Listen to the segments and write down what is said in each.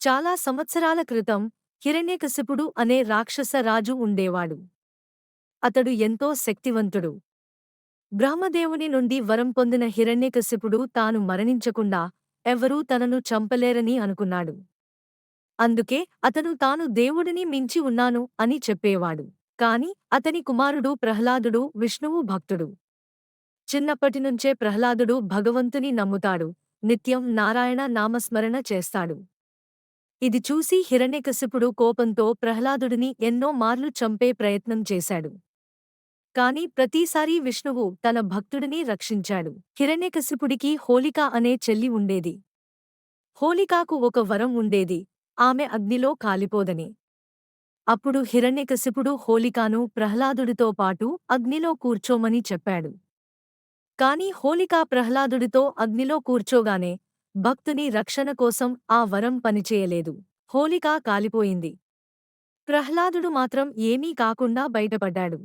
చాలా సంవత్సరాల క్రితం హిరణ్యకశిపుడు అనే రాక్షస రాజు ఉండేవాడు. అతడు ఎంతో శక్తివంతుడు. బ్రహ్మదేవుని నుండి వరం పొందిన హిరణ్యకశిపుడు తాను మరణించకుండా ఎవరూ తనను చంపలేరని అనుకున్నాడు. అందుకే అతను తాను దేవుడిని మించి ఉన్నాను అని చెప్పేవాడు. కాని అతని కుమారుడు ప్రహ్లాదుడు విష్ణువు భక్తుడు. చిన్నప్పటినుంచే ప్రహ్లాదుడు భగవంతుని నమ్ముతాడు. నిత్యం నారాయణ నామస్మరణ చేస్తాడు. ఇది చూసి హిరణ్యకశిపుడు కోపంతో ప్రహ్లాదుడిని ఎన్నో మార్లు చంపే ప్రయత్నం చేశాడు. కాని ప్రతిసారీ విష్ణువు తన భక్తుడిని రక్షించాడు. హిరణ్యకశిపుడికి హోలిక అనే చెల్లి ఉండేది. హోలికాకు ఒక వరం ఉండేది. ఆమె అగ్నిలో కాలిపోదని. అప్పుడు హిరణ్యకశిపుడు హోలికాను ప్రహ్లాదుడితో పాటు అగ్నిలో కూర్చోమని చెప్పాడు. కాని హోలికా ప్రహ్లాదుడితో అగ్నిలో కూర్చోగానే భక్తుని రక్షణ కోసం ఆ వరం పనిచేయలేదు. హోలికా కాలిపోయింది. ప్రహ్లాదుడు మాత్రం ఏమీ కాకుండా బయటపడ్డాడు.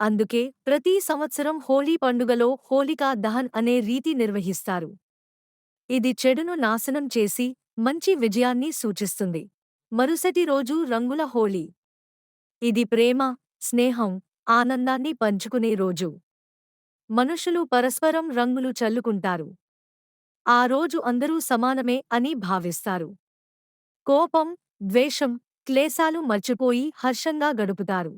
అందుకే ప్రతి సంవత్సరం హోలీ పండుగలో హోలికా దహన్ అనే రీతి నిర్వహిస్తారు. ఇది చెడును నాశనం చేసి మంచి విజయాన్ని సూచిస్తుంది. మరుసటి రోజు రంగుల హోళీ. ఇది ప్రేమ స్నేహం ఆనందాన్ని పంచుకునే రోజు. మనుషులు పరస్పరం రంగులు చల్లుకుంటారు. ఆ రోజు అందరూ సమానమే అని భావిస్తారు. కోపం ద్వేషం క్లేశాలు మర్చిపోయి హర్షంగా గడుపుతారు.